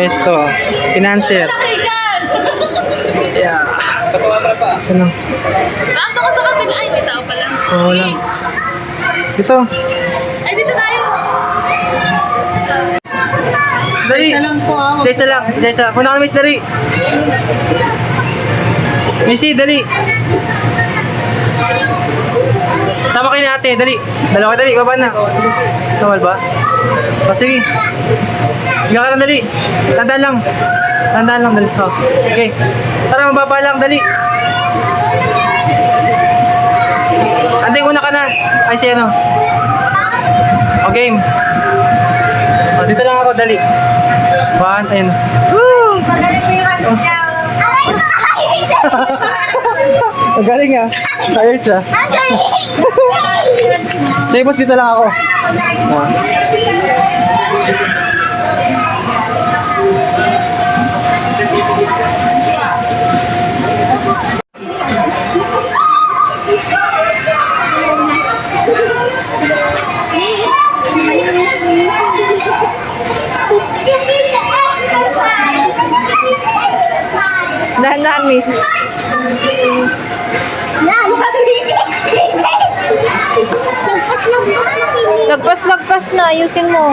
Pesto. Financer. Yeah. Ano? Ando ko sa kapila. Ay, may tao pala. Oo, wala. Ito. Ay, dito tayo. Dali. Isa lang po ako. Isa lang. Isa isa. Kuna ka miss, dali. Missy, dali. Sama kayo ni ate, dali. Dalawa dali, baba na. Tawal ba? O sige. Higa ka dali. Tandaan lang. Tandaan lang, dali. O, okay. Tara, mababa lang, dali. Ante, una ka na. Ay, si ano. O, game. O, dito lang ako, dali. One, ayun. Woo! Ang galing ah. Ayos ah. Sige, dito lang ako. Ah. Dahan-dahan, miss. Lagpas-lagpas na, ayusin mo.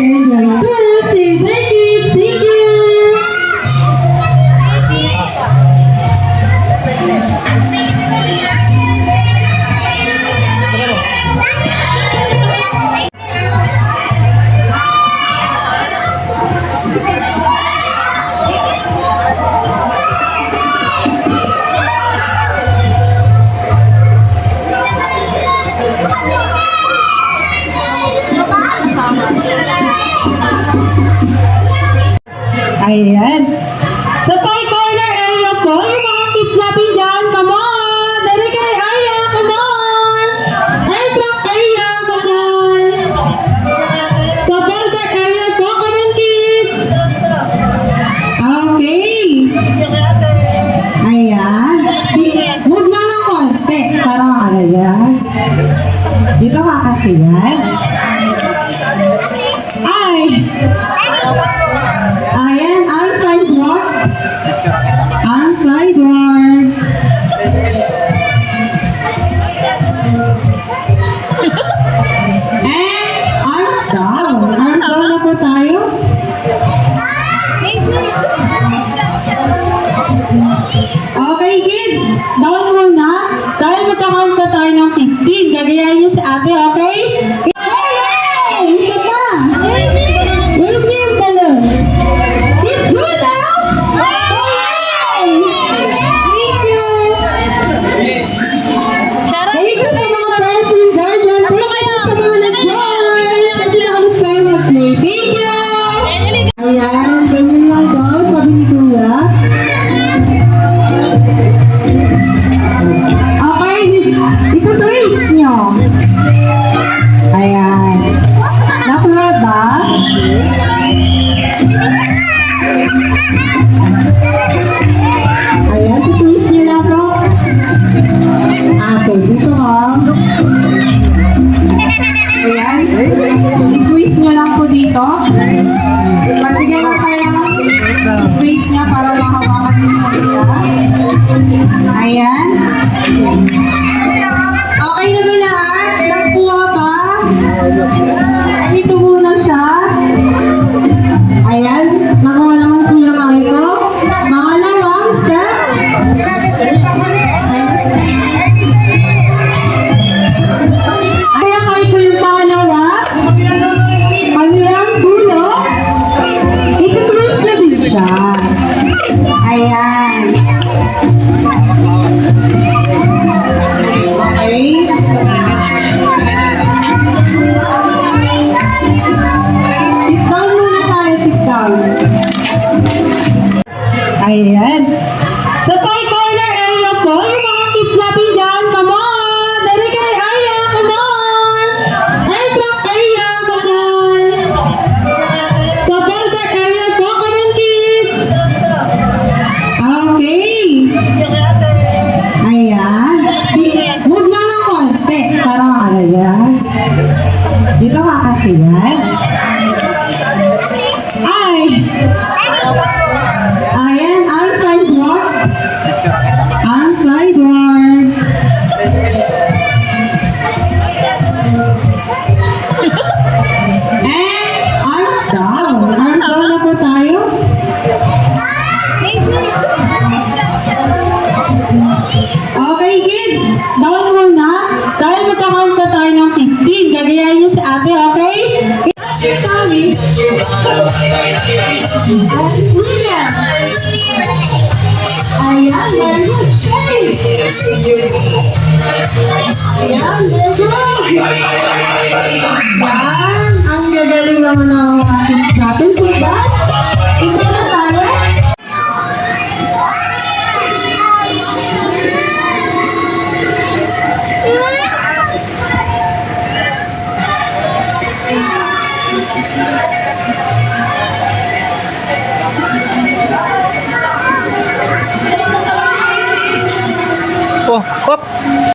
Thank you. Ayan. Sa toy corner area po, yung mga kids natin dyan, come on! Dali kay area, come on! Aircraft area, come on! Sa ballpark area po, come on kids! Okay. Ayan. Move lang ng konti para makalaya. Dito makakayan. Okay, kids. Down muna. Dahil magkakount pa tayo ng 15. Gagayahin niyo si ate, okay? Ayan, ito-trace nyo lang po. Ate, dito ha. Ayan. I-twist nyo lang po dito. Magbigay tayo ng niya para mahawakan din po siya. Ayan. Okay sorry. Hallelujah. I am very good. Hey. I am very good. thank